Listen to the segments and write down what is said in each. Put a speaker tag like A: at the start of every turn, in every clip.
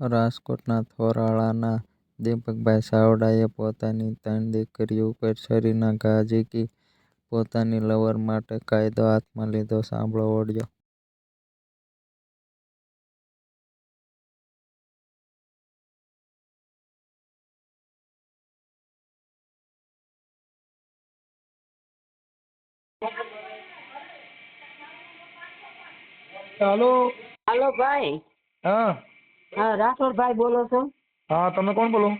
A: રાજકોટના થોરાળાના દીપકભાઈ ચાવડાએ પોતાની ત્રણ દીકરીઓ ઉપર છરીના ઘા ઝીકી પોતાની લવર માટે કાયદો હાથમાં લીધો. સાંભળો ઓડિયો
B: હાલો
C: હાલો ભાઈ.
B: હા.
C: હા રાઠોડ ભાઈ બોલો છો?
B: હા તમે કોણ બોલો?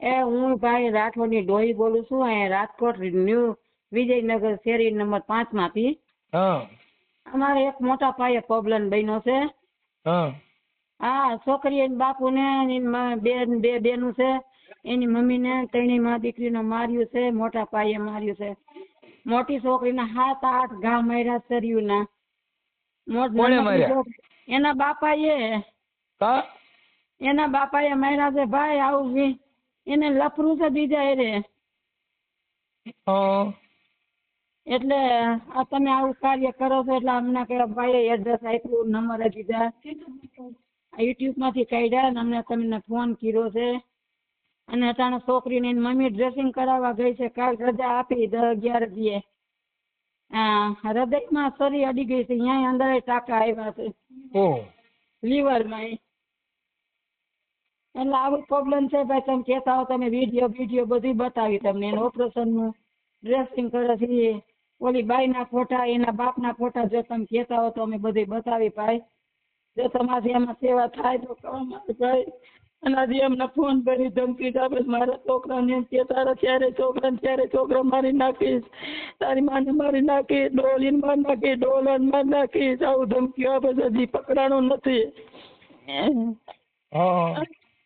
C: એ હું ભાઈ રાઠોડની ડોહી બોલું છું અહીંયા રાજકોટ ન્યૂ વિજયનગર શેરી નંબર પાંચમાંથી.
B: હા.
C: અમારે એક મોટા પાયે પ્રોબ્લેમ બન્યો છે.
B: હા.
C: હા છોકરી એની બાપુ ને બેન બે બેનું છે. એની મમ્મી ને ત્રણેયમાં દીકરીને માર્યું છે મોટા પાયે માર્યું છે. મોટી છોકરીના હાથ આઠ ઘા માર્યા શરીરના. ના
B: કોણે
C: એના બાપાએ
B: કા?
C: એના બાપાએ માર્યા છે ભાઈ આવું વી- એને લફરું છે બીજા એરે. એટલે આ તમે આવું કાર્ય કરો છો એટલે અમને કે ભાઈ એડ્રેસ આપ્યું નંબર દીધા યુટ્યુબમાંથી કાઢ્યા અને અમને તમને ફોન કર્યો છે. અને અચાણે છોકરીને મમ્મી ડ્રેસિંગ કરાવવા ગઈ છે કાલ રજા આપી દસ અગિયાર દીએ. હૃદયમાં સરી અડી ગઈ છે અહીંયા અંદર ટાંકા આવ્યા છે. લીવરમાં એટલે આવું પ્રોબ્લેમ છે ભાઈ, તમે કહેતા હો, તમે વીડિયો વીડિયો બધું બતાવી તમને. એનું ઓપરેશનનું ડ્રેસિંગ કરે છે એ. ઓલી બાઈના ફોટા, એના બાપના ફોટા જો તમે કહેતા હો તો અમે બધું બતાવી ભાઈ. જો તમારી એમાં સેવા થાય તો કહો મારે ભાઈ. એનાથી એમને ફોન કરી ધમકી આપે મારા છોકરાને એમ કે તારા ત્યારે છોકરાને, ત્યારે છોકરો મારી નાખીશ. તારી માને મારી નાખી ડોલીને મારી નાખી ડોલન મારી નાખીશ. આવું ધમકી આપે છે, હજી પકડાણું નથી.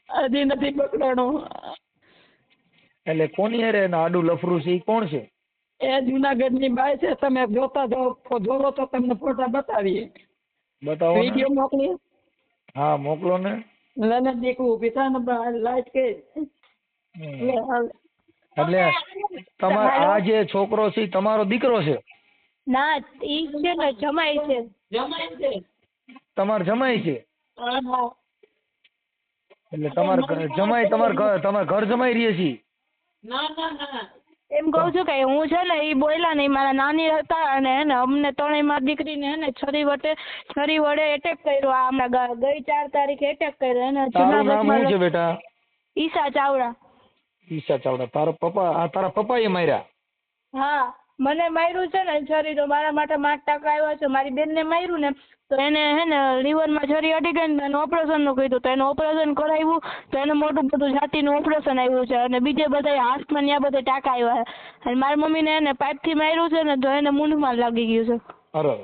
C: હજી નથી પકડાણો.
B: એટલે કોની અરે આડું લફરું છે ઈ કોણ છે?
C: એ જુનાગઢની બાઈ છે તમે જોતા જાઓ જોવો તો તમને ફોટા બતાવીએ.
B: બતાવો
C: વીડિયો મોકલી
B: હા મોકલો ને.
C: લને દેખું ઊભી થાય ને લાઈટ કે.
B: એટલે તમારો આ જે છોકરો છે તમારો દીકરો છે?
D: ના ઈ છે ને જમાઈ છે.
C: જમાય છે.
B: તમાર જમાઈ છે?
C: હા, હા.
B: એટલે તમાર ઘર- જમાઈ તમારે ઘર તમાર ઘર જમાઈ રહીએ છીએ?
C: ના ના ના
D: એમ કહું છું કે હું છે ને એ બોલ્યા નહીં મારા નાની હતા અને હે ને અમને ત્રણેય મારી દીકરીને હે ને છરી વટે છરી વડે એટેક કર્યો. આ હમણાં ગઈ ચાર તારીખે એટેક કર્યો. એને
B: તારું નામ શું છે બેટા?
D: ઈશા ચાવડા.
B: ઈશા ચાવડા. તારા પપ્પા આ તારા પપ્પાએ માર્યા?
D: હા. મને માર્યું છે ને છરી તો મારા માટે પાંચ ટાંકા આવ્યા છે. મારી બેનને માર્યું ને, તો એને હે ને લીવરમાં છરી અડી ગઈ ને એને ઓપરેશનનું કીધું. તો એને ઓપરેશન કરાવ્યું, તો એને મોટું બધું છાતીનું ઓપરેશન આવ્યું છે. અને બીજે બધા હાથમાં ને બધા ટાંકા આવ્યા છે. અને મારી મમ્મીને એને પાઇપથી માર્યું છે ને, તો એને મૂંઢમાં લાગી ગયું છે.
B: અરે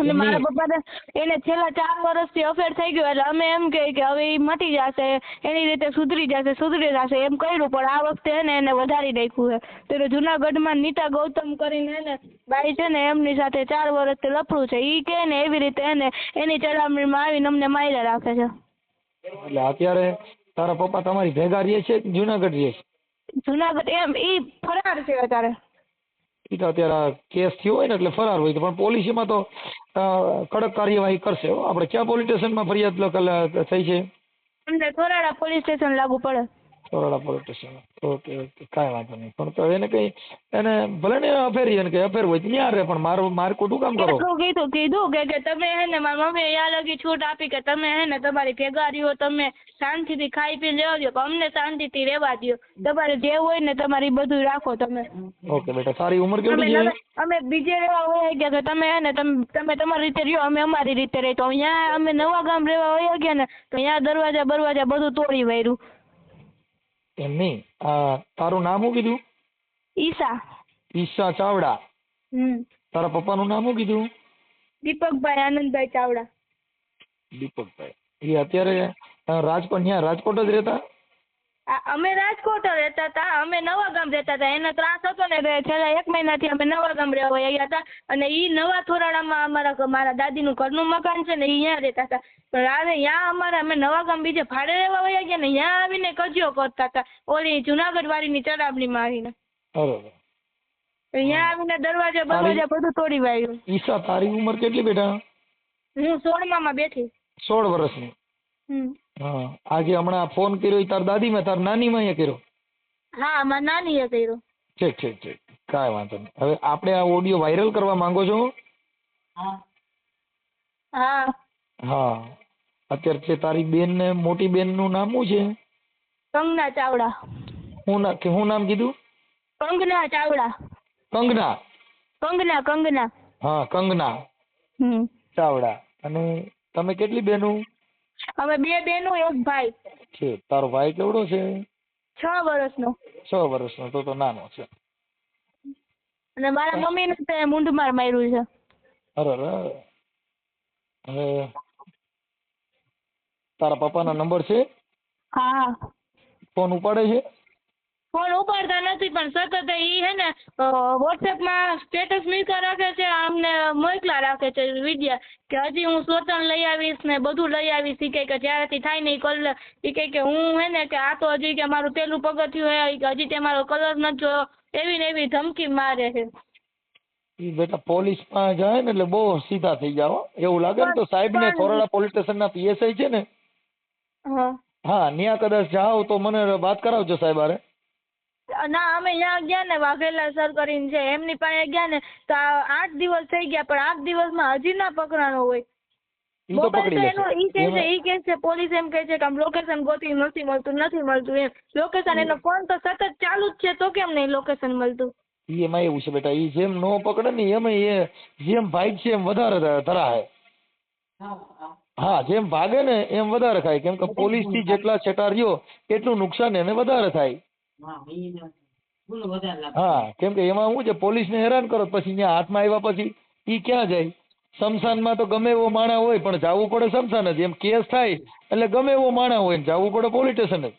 D: અને મારા પપ્પાને એને છેલ્લા ચાર વર્ષથી અફેર થઈ ગયું એટલે અમે એમ કહીએ કે હવે એ મટી જશે એની રીતે સુધરી જશે સુધરી જશે એમ કર્યું. પણ આ વખતે એને એને વધારી નાખ્યું છે તો જુનાગઢમાં નીતા ગૌતમ કરીને એને બાઈ છે ને એમની સાથે ચાર વર્ષથી લફડું છે. એ કહે ને એવી રીતે એને એની ચડામણીમાં આવીને અમને માર્યા રાખે છે.
B: એટલે અત્યારે તારા પપ્પા તમારી ભેગા રહે છે કે જુનાગઢ રહે છે?
D: જુનાગઢ એમ એ ફરાર છે અત્યારે.
B: ઈ તો અત્યારે આ કેસ થયો હોય ને એટલે ફરાર હોય પણ પોલિસીમાં તો કડક કાર્યવાહી કરશે હો. આપણે ક્યાં પોલીસ સ્ટેશનમાં ફરિયાદ થઈ છે?
D: અમને થોરાડા પોલીસ સ્ટેશન લાગુ પડે.
B: Chorada police station okay okay કાંઈ વાંધો નહીં. પણ તો એને કંઈ એને ભલે ને અફેરી એને કંઈ અફેર હોય તો ન્યા રહે પણ મારું મારું ખોટું કામ કરો?
D: એટલું કીધું કીધું કે કે તમે હે ને મારી મમ્મીએ યા લગી છૂટ આપી કે તમે હે ને તમારી ભેગા રહ્યો તમે શાંતિથી ખાઈ પી લેવા દો પણ અમને શાંતિથી રહેવા દો તમારે જે હોય ને તમારી બધું રાખો તમે.
B: ઓકે બેટા સારી ઉંમર કેટલી છે
D: અમે બીજે રહેવા હોય ગયા કે તમે હે ને તમે તમે તમારી રીતે રહ્યો અમે અમારી રીતે રહી તો અહીંયા અમે નવા ગામ રહેવા હોય ગયા ને તો અહીંયા દરવાજા બરવાજા બધું તોડી વાર્યું
B: એમ નહીં આ તારું નામ શું કીધું
D: ઈશા
B: ઈશા ચાવડા
D: હમ
B: તારા પપ્પાનું નામ શું કીધું
D: દીપકભાઈ આનંદભાઈ ચાવડા
B: દીપકભાઈ એ અત્યારે રાજકોટ ન્યા રાજકોટ જ રહેતા
D: અમે રાજકોટ રહેતા હતા અમે નવા ગામ રહેતા હતા. એને ત્રાસ હતો ને છેલ્લા એક મહિનાથી અમે નવા ગામ રહેવા આવ્યા હતા. અને ઈ નવા થોરાડામાં અમારા મારા દાદીનું ઘરનું મકાન છે ને એ અહીંયા રહેતા હતા. પણ આજે અમારા અમારે અમે નવા ગામ બીજે ભાડે રહેવા વયા ગયા ને ત્યાં આવીને કજિયો કરતા હતા. ઓલી જુનાગઢ વાળીની ચડાવણીમાં આવીને.
B: બરોબર.
D: અહીંયા આવીને દરવાજા બરવાજા બધું તોડી વાળ્યું
B: ઈશા તારી ઉંમર કેટલી બેટા?
D: હું સોળમામાં બેઠી.
B: સોળ વર્ષની.
D: હમ.
B: હા. આજે હમણાં ફોન કર્યો ઈ તાર દાદીમાં તાર નાનીમાં એ કર્યો?
D: હા મારા નાનીએ કર્યો.
B: ઠીક ઠીક ઠીક. કાંઈ વાંધો નહીં. હવે આપણે આ ઓડિયો વાયરલ કરવા માંગો છો?
C: હા.
D: હા.
B: હા. અત્યારે છે તારી બેન ને મોટી બેનનું નામ શું છે?
D: કંગના ચાવડા.
B: હું ના કે હું નામ કીધું?
D: કંગના ચાવડા.
B: કંગના?
D: કંગના કંગના.
B: હા કંગના.
D: હમ.
B: ચાવડા. અને તમે કેટલી બહેનો
D: અમે બે બેનો એક ભાઈ
B: છે. તારો ભાઈ કેવડો છે?
D: છ વર્ષનો.
B: છ વર્ષનો તો તો નાનો છે.
D: અને મારા મમ્મીને તે મૂંઢમાર માર્યું છે.
B: અરે અરે. હવે તારા પપ્પાનો નંબર છે?
D: હા.
B: ફોન ઉપાડે છે?
D: ફોન ઉપાડતા નથી પણ સતત ઈ હે ને વોટ્સએપમાં સ્ટેટસ મૂક્યા રાખે છે અમને મોકલા રાખે છે વિડિયા કે હજી હું સ્વતન લઈ આવીશ ને બધું લઈ આવીશ ઈ કહે કે જ્યારેથી થાય ને ઈ કલર ઈ કહે કે હું હે ને કે આ તો હજી કે મારું પેલું પગથિયું હે ઈ હજી તે મારો કલર નથી જોયો એવી ને એવી ધમકી મારે છે.
B: ઈ બેટા પોલીસ પોલીસમાં જાય ને એટલે બહુ સીધા થઈ જાવ એવું લાગે ને તો સાહેબ ને થોરાડા પોલીસ સ્ટેશનના પીએસઆઈ છે ને.
D: હા.
B: હા ન્યા કદાચ જાઓ તો મને વાત કરાવજો સાહેબ હારે.
D: ના અમે ત્યાં ગયા ને વાઘેલા સર કરીને છે એમની પાસે ગયા ને તો આઠ દિવસ થઈ ગયા પણ આઠ દિવસમાં હજી ના પકડાણો હોય. મોબાઈલ તો એનો ઈ
B: લેશે
D: છે ઈ કહે છે પોલીસ એમ કહે છે કે આમ લોકેશન ગોતી નથી મળતું નથી મળતું એમ. લોકેશન એનો ફોન તો સતત ચાલુ જ છે તો કેમ નહીં લોકેશન મળતું?
B: ઈ એમાં એવું છે બેટા ઈ જેમ નો પકડે ને એમ એ જેમ ભાગ છે એમ વધારે ધરાય
C: હા હા
B: હા જેમ ભાગે ને એમ વધારે થાય કેમ કે પોલીસથી જેટલા છેટા રહ્યો એટલું નુકસાન એને વધારે થાય.
C: હા
B: કેમ કે એમાં શું છે પોલીસ ને હેરાન કરો પછી ત્યાં હાથમાં આવ્યા પછી ઈ ક્યાં જાય? શમશાનમાં તો ગમે એવો માણા હોય પણ જવું પડે શમશાન જ. એમ કેસ થાય એટલે ગમે એવો માણા હોય ને જવું પડે પોલીસ સ્ટેશન જ.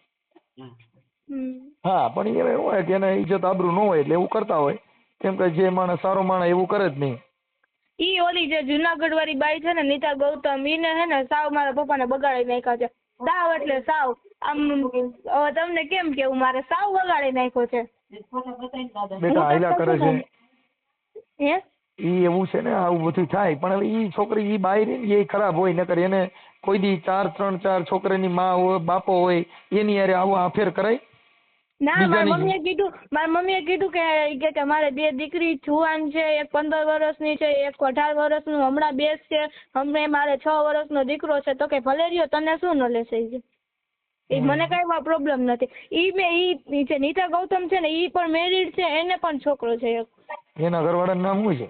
C: હા.
B: પણ એ એવું હોય કે એને ઇજ્જત આબરૂ ન હોય એટલે એવું કરતા હોય. કેમ કે જે માણસ સારો માણસ એવું કરે જ નહીં.
D: ઈ ઓલી જે જુનાગઢ વાળી બાઈ છે ને નીતા ગૌતમ ઈને હે ને સાવ મારા પપ્પાને બગાડી નાખ્યા છે. સાવ એટલે સાવ. આમ હવે તમને કેમ કેવું? મારે સાવ વગાડી નાખ્યો છે.
B: બેટા આયલા કરે છે.
D: હે?
B: ઈ એવું છે ને આવું બધું થાય. પણ હવે ઈ છોકરી ઈ બાય રહી એ ખરાબ હોય નકર એને કોઈ દી ચાર ત્રણ ચાર છોકરાની માં હોય બાપો હોય એની હારે આવો અફેર કરાય.
D: ના મારી મમ્મીએ કીધું મારી મમ્મીએ કીધું કે કે કે મારે બે દીકરી જુવાન છે એક પંદર વર્ષની છે એક અઢાર વર્ષનું હમણાં બેસ છે હમણાં મારે છ વર્ષનો દીકરો છે તો કે ભલે રહ્યો તને શું નોલેજ લેશે છે એ મને કઈ પ્રોબ્લેમ નથી. ઈ મેં ઈ જે નીતા ગૌતમ છે ને ઈ પણ મેરીડ છે એને પણ છોકરો છે એક.
B: એના ઘરવાળાનું નામ શું છે?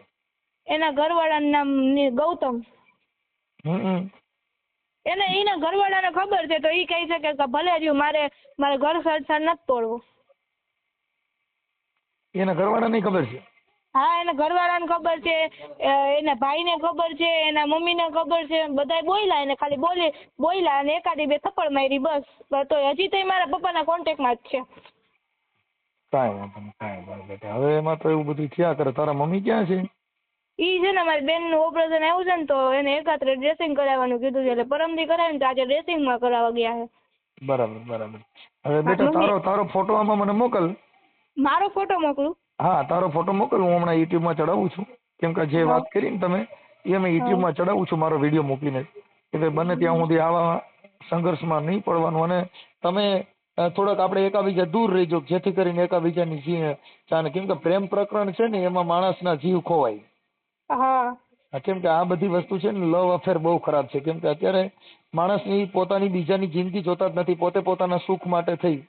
D: એના ઘરવાળાનું નામ ગૌતમ.
B: હમ.
D: એને એના ઘરવાળાને ખબર છે તો એ કહે છે કે ભલે રહ્યું મારે મારે ઘર સંસાર નથી તોડવું.
B: એના ઘરવાળાને ખબર છે?
D: હા એના ઘરવાળાને ખબર છે એના ભાઈને ખબર છે એના મમ્મીને ખબર છે બધાય બોલ્યા એને ખાલી બોલી બોલ્યા અને એકાદી બે થપ્પડ મારી બસ. બસ તો હજી તો મારા પપ્પાના કોન્ટેક્ટમાં જ છે.
B: કાંઈ વાંધો નહીં કાંઈ વાંધો હવે એમાં તો એવું બધું થયા કરે. તારા મમ્મી ક્યાં છે?
D: ઈ છે ને મારી બેનનું ઓપરેશન આવ્યું છે ને તો એને એકાત્રે ડ્રેસિંગ કરાવવાનું કીધું છે. એટલે પરમદી કરાવીને તો આજે ડ્રેસિંગમાં કરાવવા ગયા છે.
B: બરાબર બરાબર. હવે બેટા તારો તારો ફોટો આમાં મને મોકલ.
D: મારો ફોટો મોકલું?
B: હા તારો ફોટો મોકલ. હું હમણાં યુટ્યુબમાં ચડાવું છું. કેમ કે જે વાત કરી ને તમે એ અમે યુટ્યુબમાં ચડાવું છું મારો વીડિયો મૂકીને એટલે બને ત્યાં સુધી આવા સંઘર્ષમાં નહીં પડવાનું. અને તમે થોડોક આપણે એકાબીજા દૂર રહીજો. જેથી કરીને એકાબીજાની જી ચાને. કેમ કે પ્રેમ પ્રકરણ છે ને એમાં માણસના જીવ ખોવાય.
D: હા.
B: કેમ કે આ બધી વસ્તુ છે ને લવ અફેર બહુ ખરાબ છે. કેમ કે અત્યારે માણસની પોતાની બીજાની જિંદગી જોતા જ નથી. પોતે પોતાના સુખ માટે થઈ.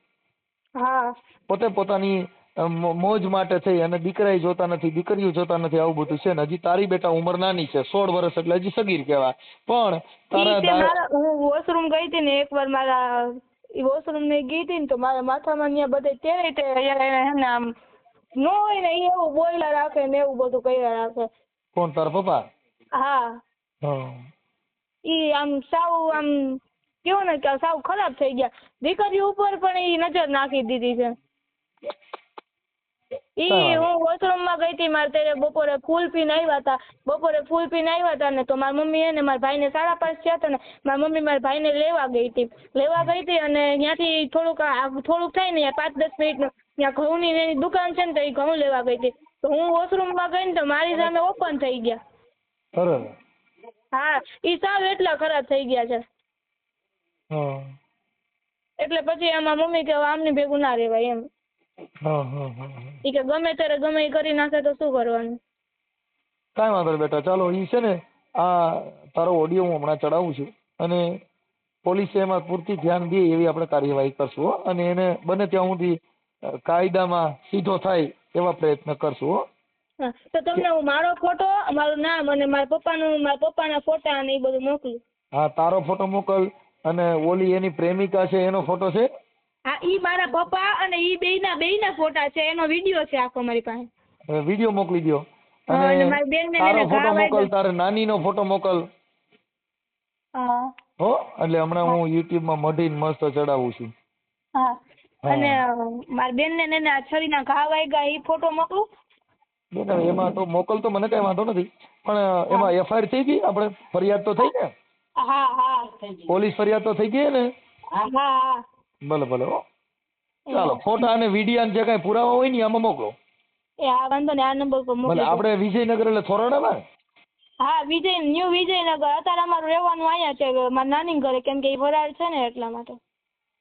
D: હા.
B: પોતે પોતાની મોજ માટે થઈ અને દીકરાએ જોતા નથી દીકરીઓ જોતા નથી. આવું બધું છે ને હજી તારી બેટા ઉંમર નાની છે સોળ વર્ષ એટલે હજી સગીર કહેવાય. પણ તારા
D: મારા હું વોશરૂમ ગઈ હતી ને એકવાર મારા ઈ વોશરૂમ ને ગઈ હતી ને તો મારા માથામાં ત્યાં બધે તે ને આમ નો હોય ને એવું બોયલા રાખે ને એવું બધું કર્યા રાખે.
B: કોણ તારા પપ્પા?
D: હા.
B: હા.
D: ઈ આમ સાવ આમ કેવું ને કે સાવ ખરાબ થઈ ગયા. દીકરી ઉપર પણ ઈ નજર નાખી દીધી છે. ઈ હું વોશરૂમમાં ગઈ હતી મારે ત્યારે બપોરે ફૂલ પીને આવ્યા હતા. બપોરે ફૂલ પીને આવ્યા હતા ને તો મારા મમ્મી એને મારા ભાઈને સાડા પાંચ થયા હતા ને મારા મમ્મી મારા ભાઈને લેવા ગઈ હતી. લેવા ગઈ હતી અને ત્યાંથી થોડુંક થોડુંક થાય ને પાંચ દસ મિનિટનું ત્યાં ઘઉંની ને એની દુકાન છે ને તો એ ઘઉં લેવા ગઈ હતી. તો હું વોશરૂમમાં ગઈ ને તો મારી સામે ઓપન થઈ ગયા. હા ઈ સાવ એટલા ખરાબ થઈ ગયા છે. એટલે પછી એમાં મમ્મી કે આમની ભેગું ના રહેવાય એમ.
B: હા હા હા.
D: ઈ કે ગમે ત્યારે ગમે એ કરી નાખે તો શું કરવાનું?
B: કાંઈ વાંધો નહીં બેટા ચાલો એ છે ને આ તારો ઓડિયો હું હમણાં ચડાવું છું અને પોલીસે એમાં પૂરતી ધ્યાન દે એવી આપણે કાર્યવાહી કરશું હો. અને એને બને ત્યાં સુધી કાયદામાં સીધો થાય એવા પ્રયત્ન કરશું હો.
D: તો તમને હું મારો ફોટો મારું નામ અને મારા પપ્પાનું મારા પપ્પાના ફોટા અને એ બધું મોકલું.
B: હા તારો ફોટો મોકલ અને ઓલી એની પ્રેમિકા છે એનો ફોટો છે?
D: હા ઈ મારા પપ્પા અને ઈ બેયના બેયના ફોટા છે એનો વીડિયો છે આખો મારી પાસે.
B: વીડિયો મોકલી
D: દો અને મારી બેનને
B: તારો ફોટો મોકલ. તારે નાનીનો ફોટો મોકલ.
D: હા.
B: હો એટલે હમણાં હું યુટ્યુબમાં મઢીને મસ્ત ચડાવું છું.
D: હા. અને મારી બેનને ને એને આ છરીના ઘા વાગ્યા ઈ ફોટો મોકલું.
B: બેટા એમાં તો મોકલ તો મને કઈ વાંધો નથી. પણ એમાં એફઆઈઆર થઈ ગઈ? આપણે ફરિયાદ તો થઈ ને
D: હા હા
B: પોલીસ ફરિયાદ તો થઈ ગઈ ને
D: હા હા.
B: ભલે ભલે હો. ચાલો ફોટા અને વીડિયો જે કાંઈ પુરાવા હોય ને આમાં મોકલો.
D: એ આ વાંધો ને આ નંબર પર
B: ભલે આપણે વિજયનગર એટલે થોરાડામાં
D: હા વિજય ન્યુ વિજયનગર. અત્યારે અમારું રહેવાનું અહીંયા છે મારા નાની ઘરે કેમ કે એ વરાળ છે ને એટલા માટે.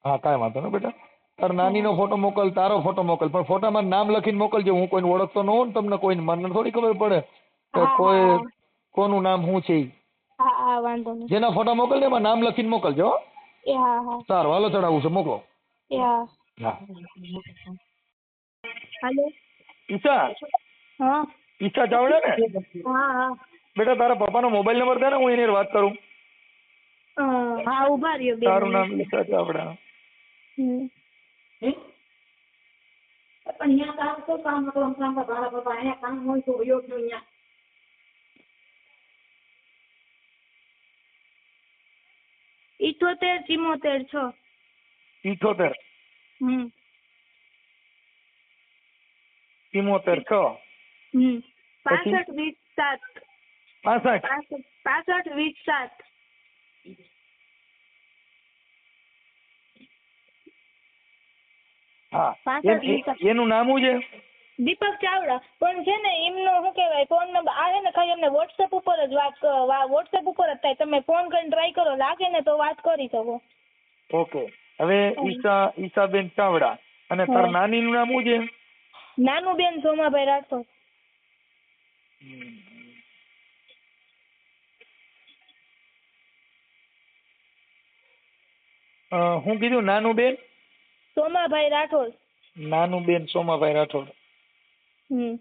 B: હા કાંઈ વાંધો નહીં બેટા. તાર નાનીનો ફોટો મોકલ તારો ફોટો મોકલ. પણ ફોટામાં નામ લખીને મોકલજો હું કોઈને ઓળખતો ન હોઉં તમને કોઈને મને થોડી ખબર પડે કે કોઈ કોનું નામ શું છે
D: હા હા વાંધો નહીં.
B: જેના ફોટા મોકલ એમાં નામ લખીને મોકલજો હો.
D: એ હા હા
B: સારું હાલો ચડાવું છે મોકલો.
D: એ હા.
B: હા
D: હાલો.
B: ઈશા?
D: હા.
B: ઈશા ચાવડા ને?
D: હા હા.
B: બેટા તારા પપ્પાનો મોબાઈલ નંબર દે ને હું એની વાત કરું.
D: હા ઊભા રહ્યો બે
B: તારું નામ. ઈશા ચાવડા.
D: હમ.
C: પણ અહીંયા કામ તો કામ હતું? કામ તો મારા પપ્પા અહીંયા કામ હોય તો યોગ્ય અહીંયા
D: ઇઠોતેર ચિમોતેર છ.
B: ઇઠોતેર
D: હમ.
B: ચિમોતેર છ.
D: હમ. પાસઠ વીસ સાત.
B: પાસઠ.
D: પાસઠ વીસ સાત.
B: હા. એન- નામ શું છે?
D: દીપક ચાવડા. પણ છે ને એમનો શું કહેવાય? ફોન નંબર આ છે ને ખાલી એમને વોટ્સએપ ઉપર જ વાત વોટ્સએપ ઉપર થાય તમે ફોન કરીને ટ્રાય કરો લાગે ને તો વાત કરી શકો.
B: ઓકે. હવે ઈશા ઈશાબેન ચાવડા અને તાર
D: નાની
B: નું નામ શું છે?
D: નાનું બેન સોમાભાઈ રાઠોડ.
B: હું કીધું નાનું બેન
D: સોમાભાઈ રાઠોડ.
B: નાનું બેન સોમાભાઈ રાઠોડ.
D: હમ.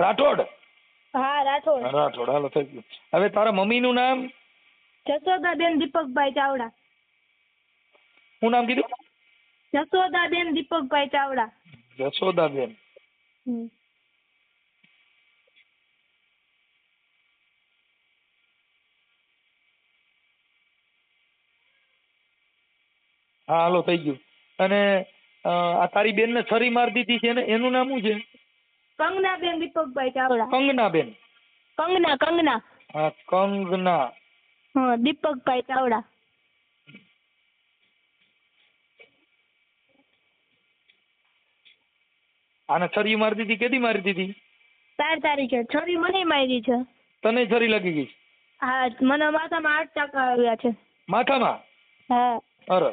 B: રાઠોડ.
D: હા રાઠોડ.
B: રાઠોડ હાલો થઈ ગયું. હવે તારા મમ્મીનું નામ?
D: જસોદાબેન દીપકભાઈ ચાવડા.
B: શું નામ કીધું?
D: જસોદાબેન દીપકભાઈ ચાવડા.
B: જશોદાબેન. હા હાલો થઈ ગયું. અને આ તારી બેન ને છરી મારી દીધી છે ને એનું નામ શું છે?
D: કંગનાબેન દીપકભાઈ ચાવડા.
B: કંગનાબેન
D: કંગના કંગના.
B: હા કંગના.
D: હા દીપકભાઈ ચાવડા.
B: આને છરી મારી દીધી કેદી મારી દીધી?
D: ચાર તારીખે છરી મને મારી છે.
B: તને છરી લાગી ગઈ?
D: હા મને માથામાં આઠ ટકા આવ્યા છે.
B: માથામાં?
D: હા.
B: અરે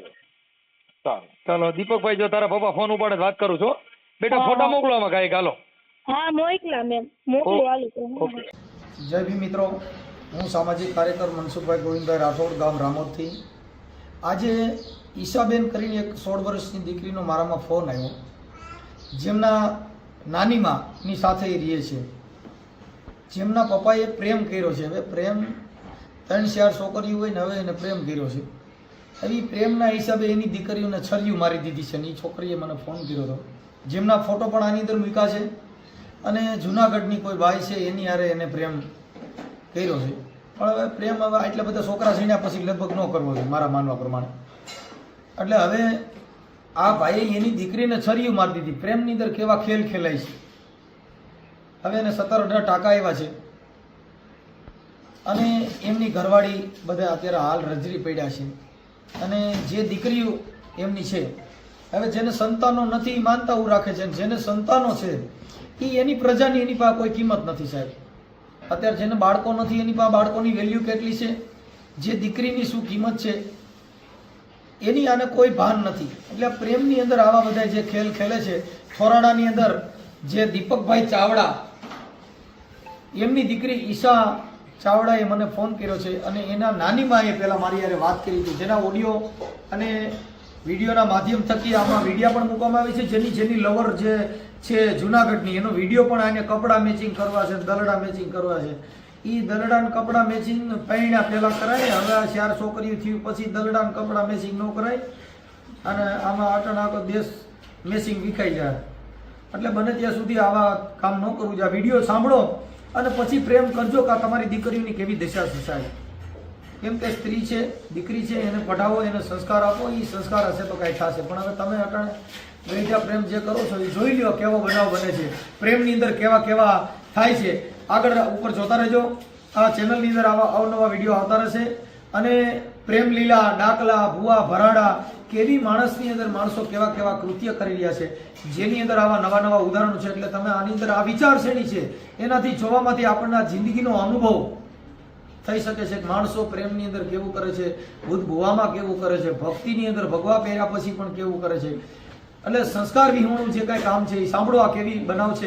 B: સારું ચાલો દીપકભાઈ જો તારા પપ્પા ફોન ઉપાડે વાત કરું છો બેટા ફોટા મોકલો આમાં કાંઈક હાલો
D: હા મોકલા મેમ. મોકલું
B: ઓકે.
E: જય ભીમ મિત્રો. હું સામાજિક કાર્યકર મનસુખભાઈ ગોવિંદભાઈ રાઠોડ ગામ રામોદથી. આજે ઈશાબેન કરીને એક સોળ વર્ષની દીકરીનો મારામાં ફોન આવ્યો. જેમના નાનીમાની સાથે એ રહે છે. જેમના પપ્પાએ પ્રેમ કર્યો છે. હવે પ્રેમ ત્રણ ચાર છોકરીઓ હોય ને હવે એને પ્રેમ કર્યો છે. એવી પ્રેમના હિસાબે એની દીકરીઓને છરિયું મારી દીધી છે ને એ છોકરીએ મને ફોન કર્યો હતો. જેમના ફોટો પણ આની અંદર મૂક્યા છે. અને જુનાગઢની કોઈ બાઈ છે, એની હારે એને પ્રેમ કર્યો છે. પણ હવે પ્રેમ હવે આટલા બધા છોકરા સીણ્યા પછી લગભગ ન કરવો જોઈએ, મારા માનવા પ્રમાણે. એટલે હવે આ ભાઈએ એની દીકરીને છરીયું મારી દીધી. પ્રેમની અંદર કેવા ખેલ ખેલાય છે. હવે એને સત્તર અઢાર ટાંકા આવ્યા છે. અને એમની ઘરવાળી બધા અત્યારે હાલ રજરી પડ્યા છે. અને જે દીકરીઓ એમની છે, હવે જેને સંતાનો નથી માનતા એવું રાખે છે. જેને સંતાનો છે એ એની પ્રજાની એની પાસે કોઈ કિંમત નથી સાહેબ. અત્યારે જેને બાળકો નથી, એની પાસે બાળકોની વેલ્યુ કેટલી છે? જે દીકરીની શું કિંમત છે? એની આને કોઈ ભાન નથી. એટલે પ્રેમની અંદર આવા બધા જે ખેલ ખેલે છે, થોરાડાની અંદર જે દીપકભાઈ ચાવડા, એમની દીકરી ઈશા ચાવડાએ મને ફોન કર્યો છે અને એના નાની માએ પહેલાં મારી યારે વાત કરી હતી. જેના ઓડિયો અને વિડીયોના માધ્યમ થકી આમાં વિડીયા પણ મૂકવામાં આવી છે. જેની જેની લવર જે છે જુનાગઢની, એનો વીડિયો પણ આને કપડાં મેચિંગ કરવા છે, દલડા મેચિંગ કરવા છે. એ દલડાન કપડાં મેચિંગ પૈણા પહેલાં કરાય, હવે આ ચાર છોકરીઓ થયું પછી દલડાન કપડાં મેચિંગ ન કરાય. અને આમાં આટણ આખો દેશ મેચિંગ વિખાઈ જાય. એટલે બને ત્યાં સુધી આવા કામ ન કરવું જોઈએ. વીડિયો સાંભળો અને પછી પ્રેમ કરજો કે તમારી દીકરીઓની કેવી દશા સાહેબ કેમ કે સ્ત્રી છે, દીકરી છે, એને પઢાવો, એને સંસ્કાર આપો એ સંસ્કાર હશે તો કાંઈ થશે. પણ હવે તમે અટાણે ગઈઢા પ્રેમ જે કરો છો એ જોઈ લ્યો કેવો બનાવ બને છે. પ્રેમની અંદર કેવા કેવા થાય છે. આગળ ઉપર જોતા રહેજો. આ ચેનલની અંદર આવા અવનવા વીડિયો આવતા રહેશે. અને પ્રેમ લીલા, ડાકલા, ભુવા, ભરાડા કેવી માણસની અંદર માણસો કેવા કેવા કૃત્ય કરી રહ્યા છે. જેની અંદર આવા નવા નવા ઉદાહરણો છે. એટલે તમે આની અંદર આ વિચારશ્રેણી છે. એનાથી જોવામાંથી આપણને જિંદગીનો અનુભવ થઈ શકે છે માણસો પ્રેમની અંદર કેવું કરે છે? બુદ્ધ ભુવામાં કેવું કરે છે? ભક્તિની અંદર ભગવા પહેર્યા પછી પણ કેવું કરે છે? એટલે સંસ્કાર વિહોણું જે કાંઈ કામ છે એ સાંભળો આ કેવી બનાવ છે.